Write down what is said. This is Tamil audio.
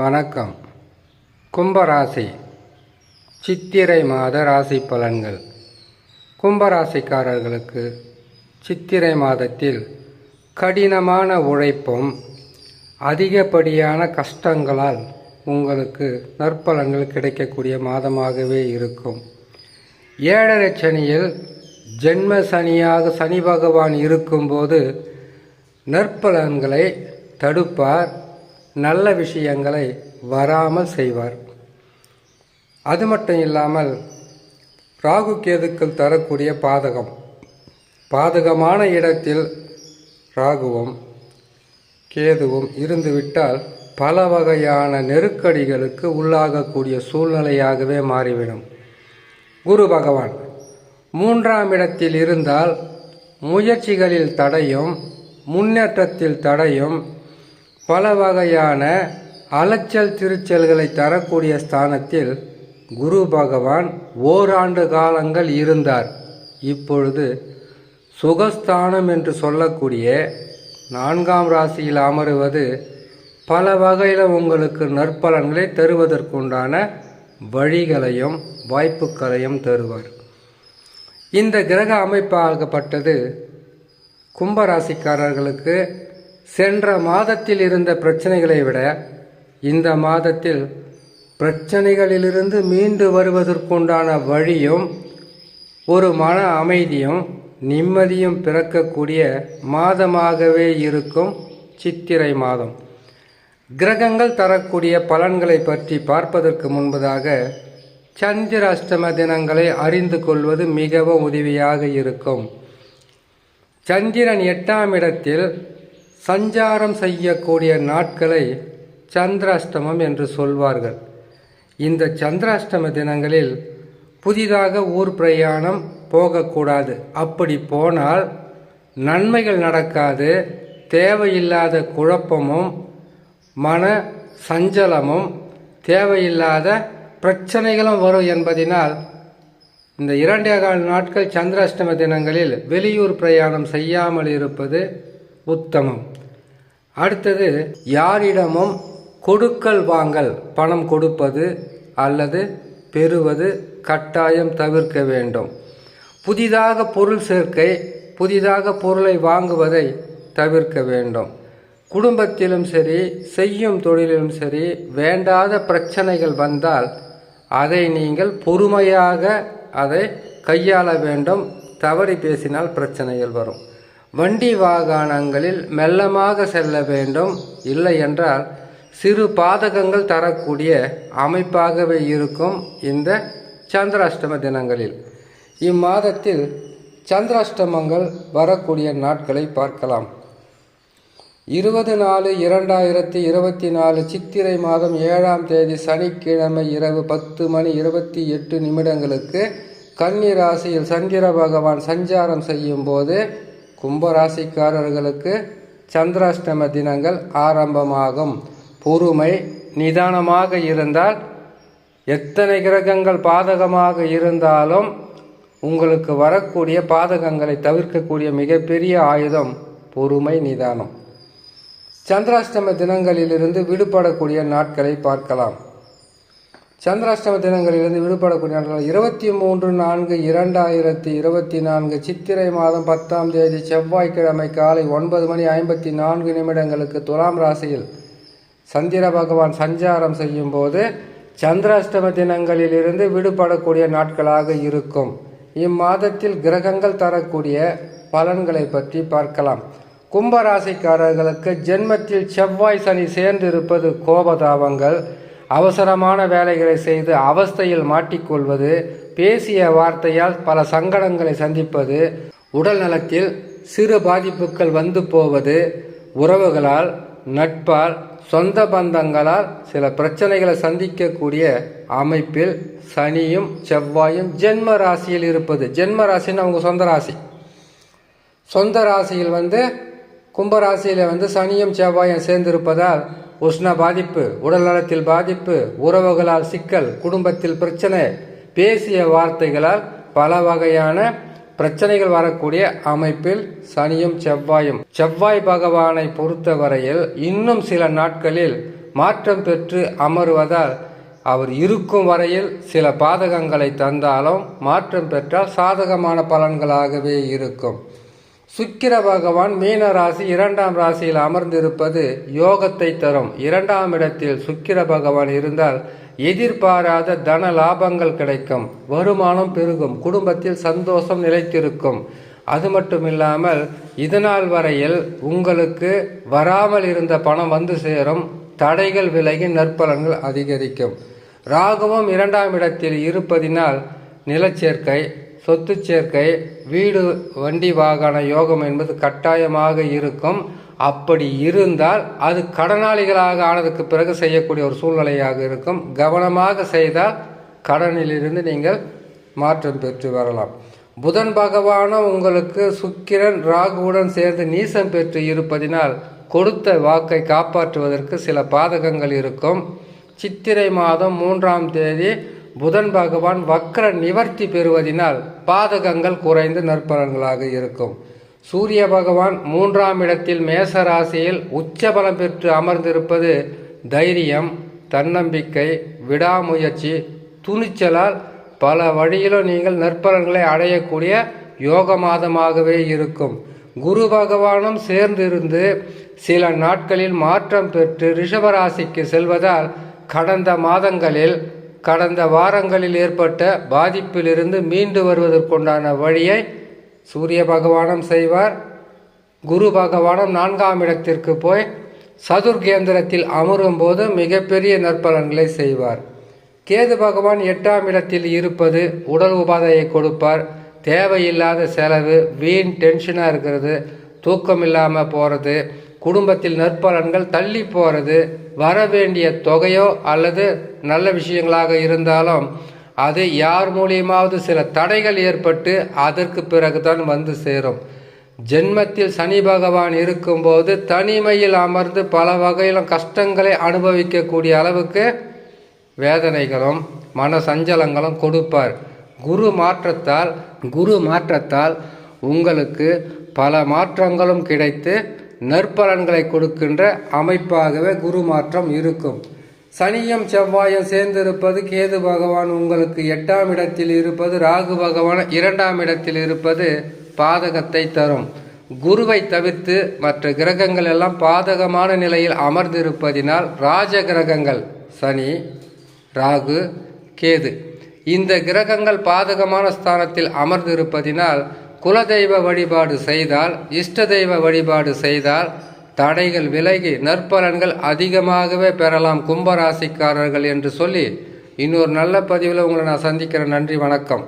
வணக்கம். கும்பராசி. சித்திரை மாத ராசி பலன்கள். கும்பராசிக்காரர்களுக்கு சித்திரை மாதத்தில் கடினமான உழைப்பும் அதிகப்படியான கஷ்டங்களால் உங்களுக்கு நற்பலன்கள் கிடைக்கக்கூடிய மாதமாகவே இருக்கும். ஏழரை சனியில் ஜென்ம சனியாக சனி பகவான் இருக்கும்போது நற்பலன்களை தடுப்பார். நல்ல விஷயங்களை வராமல் செய்வார். அது மட்டும் இல்லாமல் ராகு கேதுக்கள் தரக்கூடிய பாதகம். பாதகமான இடத்தில் ராகுவும் கேதுவும் இருந்துவிட்டால் பல வகையான நெருக்கடிகளுக்கு உள்ளாகக்கூடிய சூழ்நிலையாகவே மாறிவிடும். குரு பகவான் மூன்றாம் இடத்தில் இருந்தால் முயற்சிகளில் தடையும் முன்னேற்றத்தில் தடையும் பல வகையான அலைச்சல் திருச்சல்களை தரக்கூடிய ஸ்தானத்தில் குரு பகவான் ஓராண்டு காலங்கள் இருந்தார். இப்பொழுது சுகஸ்தானம் என்று சொல்லக்கூடிய நான்காம் ராசியில் அமருவது பல வகையில் உங்களுக்கு நற்பலன்களை தருவதற்குண்டான வழிகளையும் வாய்ப்புகளையும் தருவார். இந்த கிரக அமைப்பாகப்பட்டது கும்பராசிக்காரர்களுக்கு சென்ற மாதத்தில் இருந்த பிரச்சனைகளை விட இந்த மாதத்தில் பிரச்சனைகளிலிருந்து மீண்டு வருவதற்குண்டான வழியும் ஒரு மன அமைதியும் நிம்மதியும் பிறக்கக்கூடிய மாதமாகவே இருக்கும் சித்திரை மாதம். கிரகங்கள் தரக்கூடிய பலன்களை பற்றி பார்ப்பதற்கு முன்பதாக சந்திர அஷ்டம தினங்களை அறிந்து கொள்வது மிகவும் உதவியாக இருக்கும். சந்திரன் எட்டாம் இடத்தில் சஞ்சாரம் செய்யக்கூடிய நாட்களை சந்திராஷ்டமம் என்று சொல்வார்கள். இந்த சந்திராஷ்டம தினங்களில் புதிதாக ஊர் பிரயாணம் போகக்கூடாது. அப்படி போனால் நன்மைகள் நடக்காது தேவையில்லாத குழப்பமும் மன சஞ்சலமும் தேவையில்லாத பிரச்சனைகளும் வரும் என்பதினால் இந்த இரண்டே கால் நாட்கள் சந்திராஷ்டம தினங்களில் வெளியூர் பிரயாணம் செய்யாமல் இருப்பது உத்தமம். அடுத்தது யாரிடமும் கொடுக்கல் வாங்கல் பணம் கொடுப்பது அல்லது பெறுவது கட்டாயம் தவிர்க்க வேண்டும். புதிதாக பொருள் சேர்க்கை புதிதாக பொருளை வாங்குவதை தவிர்க்க வேண்டும். குடும்பத்திலும் சரி செய்யும் தொழிலிலும் சரி வேண்டாத பிரச்சனைகள் வந்தால் அதை நீங்கள் பொறுமையாக அதை கையாள வேண்டும். தவறி பேசினால் பிரச்சனைகள் வரும். வண்டி வாகனங்களில் மெல்லமாக செல்ல வேண்டும். இல்லை என்றால் சிறு பாதகங்கள் தரக்கூடிய அமைப்பாகவே இருக்கும் இந்த சந்திராஷ்டம தினங்களில். இம்மாதத்தில் சந்திராஷ்டமங்கள் வரக்கூடிய நாட்களை பார்க்கலாம். இருபது நாலு இரண்டாயிரத்தி இருபத்தி நாலு சித்திரை மாதம் ஏழாம் தேதி சனிக்கிழமை இரவு பத்து மணி இருபத்தி எட்டு நிமிடங்களுக்கு கன்னி ராசியில் சந்திர பகவான் சஞ்சாரம் செய்யும் போது கும்பராசிக்காரர்களுக்கு சந்திராஷ்டம தினங்கள் ஆரம்பமாகும். பொறுமை நிதானமாக இருந்தால் எத்தனை கிரகங்கள் பாதகமாக இருந்தாலும் உங்களுக்கு வரக்கூடிய பாதகங்களை தவிர்க்கக்கூடிய மிகப்பெரிய ஆயுதம் பொறுமை நிதானம். சந்திராஷ்டம தினங்களிலிருந்து விடுபடக்கூடிய நாட்களை பார்க்கலாம். சந்திராஷ்டம தினங்களிலிருந்து விடுபடக்கூடிய நாட்கள் இருபத்தி மூன்று நான்கு இரண்டாயிரத்தி இருபத்தி நான்கு. சித்திரை மாதம் பத்தாம் தேதி செவ்வாய்க்கிழமை காலை ஒன்பது மணி ஐம்பத்தி நான்கு நிமிடங்களுக்கு துலாம் ராசியில் சந்திர பகவான் சஞ்சாரம் செய்யும் போது சந்திராஷ்டம தினங்களிலிருந்து விடுபடக்கூடிய நாட்களாக இருக்கும். இம்மாதத்தில் கிரகங்கள் தரக்கூடிய பலன்களை பற்றி பார்க்கலாம். கும்பராசிக்காரர்களுக்கு ஜென்மத்தில் செவ்வாய் சனி சேர்ந்திருப்பது கோபதாபங்கள். அவசரமான வேலைகளை செய்து அவஸ்தையில் மாட்டிக்கொள்வது பேசிய வார்த்தையால் பல சங்கடங்களை சந்திப்பது உடல் நலத்தில் சிறு பாதிப்புகள் வந்து போவது உறவுகளால் நட்பால் சொந்த பந்தங்களால் சில பிரச்சனைகளை சந்திக்கக்கூடிய அமைப்பில் சனியும் செவ்வாயும் ஜென்ம ராசியில் இருப்பது. ஜென்ம ராசின்னு அவங்க சொந்த ராசி. சொந்த ராசியில் வந்து கும்பராசியில் வந்து சனியும் செவ்வாயும் சேர்ந்திருப்பதால் உஷ்ண பாதிப்பு உடல்நலத்தில் பாதிப்பு உறவுகளால் சிக்கல் குடும்பத்தில் பிரச்சனை பேசிய வார்த்தைகளால் பல வகையான பிரச்சனைகள் வரக்கூடிய அமைப்பில் சனியும் செவ்வாயும். செவ்வாய் பகவானை பொறுத்தவரையில் இன்னும் சில நாட்களில் மாற்றம் பெற்று அமருவதால் அவர் இருக்கும் வரையில் சில பாதகங்களை தந்தாலும் மாற்றம் பெற்றால் சாதகமான பலன்களாகவே இருக்கும். சுக்கிர பகவான் மீன ராசி இரண்டாம் ராசியில் அமர்ந்திருப்பது யோகத்தை தரும். இரண்டாம் இடத்தில் சுக்கிர பகவான் இருந்தால் எதிர்பாராத தன லாபங்கள் கிடைக்கும். வருமானம் பெருகும். குடும்பத்தில் சந்தோஷம் நிலைத்திருக்கும். அது மட்டும் இல்லாமல் இதனால் வரையில் உங்களுக்கு வராமல் இருந்த பணம் வந்து சேரும். தடைகள் விலகி நற்பலன்கள் அதிகரிக்கும். ராகுவும் இரண்டாம் இடத்தில் இருப்பதினால் நிலச்சேர்க்கை சொத்து சேர்க்கை வீடு வண்டி வாகன யோகம் என்பது கட்டாயமாக இருக்கும். அப்படி இருந்தால் அது கடனாளிகளாக ஆனதுக்கு பிறகு செய்யக்கூடிய ஒரு சூழ்நிலையாக இருக்கும். கவனமாக செய்தால் கடனிலிருந்து நீங்கள் மாற்றம் பெற்று வரலாம். புதன் பகவானும் உங்களுக்கு சுக்கிரன் ராகுவுடன் சேர்ந்து நீசம் பெற்று இருப்பதினால் கொடுத்த வாக்கை காப்பாற்றுவதற்கு சில பாதகங்கள் இருக்கும். சித்திரை மாதம் மூன்றாம் தேதி புதன் பகவான் வக்ர நிவர்த்தி பெறுவதினால் பாதகங்கள் குறைந்து நற்பலன்களாக இருக்கும். சூரிய பகவான் மூன்றாம் இடத்தில் மேச ராசியில் உச்சபலம் பெற்று அமர்ந்திருப்பது தைரியம் தன்னம்பிக்கை விடாமுயற்சி துணிச்சலால் பல வழியிலும் நீங்கள் நற்பலன்களை அடையக்கூடிய யோக மாதமாகவே இருக்கும். குரு பகவானும் சேர்ந்திருந்து சில நாட்களில் மாற்றம் பெற்று ரிஷபராசிக்கு செல்வதால் கடந்த மாதங்களில் கடந்த வாரங்களில் ஏற்பட்ட பாதிப்பிலிருந்து மீண்டு வருவதற்குண்டான வழியை சூரிய பகவானம் செய்வார். குரு பகவானம் நான்காம் இடத்திற்கு போய் சதுர்கேந்திரத்தில் அமரும் போது மிகப்பெரிய நற்பலன்களை செய்வார். கேது பகவான் எட்டாம் இடத்தில் இருப்பது உடல் உபாதையை கொடுப்பார். தேவையில்லாத செலவு வீண் டென்ஷனாக இருக்கிறது தூக்கம் இல்லாமல் போகிறது குடும்பத்தில் நற்பலன்கள் தள்ளி போகிறது வர வேண்டிய தொகையோ அல்லது நல்ல விஷயங்களாக இருந்தாலும் அது யார் மூலியமாவது சில தடைகள் ஏற்பட்டு அதற்கு பிறகுதான் வந்து சேரும். ஜென்மத்தில் சனி பகவான் இருக்கும்போது தனிமையில் அமர்ந்து பல வகையிலும் கஷ்டங்களை அனுபவிக்கக்கூடிய அளவுக்கு வேதனைகளும் மன சஞ்சலங்களும் கொடுப்பார். குரு மாற்றத்தால் குரு மாற்றத்தால் உங்களுக்கு பல மாற்றங்களும் கிடைத்து நற்பலன்களை கொடுக்கின்ற அமைப்பாகவே குரு மாற்றம் இருக்கும். சனியும் செவ்வாயும் சேர்ந்திருப்பது கேது பகவான் உங்களுக்கு எட்டாம் இடத்தில் இருப்பது ராகு பகவான் இரண்டாம் இடத்தில் இருப்பது பாதகத்தை தரும். குருவை தவிர்த்து மற்ற கிரகங்கள் எல்லாம் பாதகமான நிலையில் அமர்ந்திருப்பதினால் ராஜ கிரகங்கள் சனி ராகு கேது. இந்த கிரகங்கள் பாதகமான ஸ்தானத்தில் அமர்ந்திருப்பதினால் குலதெய்வ வழிபாடு செய்தால் இஷ்ட தெய்வ வழிபாடு செய்தால் தடைகள் விலகி நற்பலன்கள் அதிகமாகவே பெறலாம் கும்பராசிக்காரர்கள் என்று சொல்லி இன்னொரு நல்ல பதிவில் உங்களை நான் சந்திக்கிறேன். நன்றி வணக்கம்.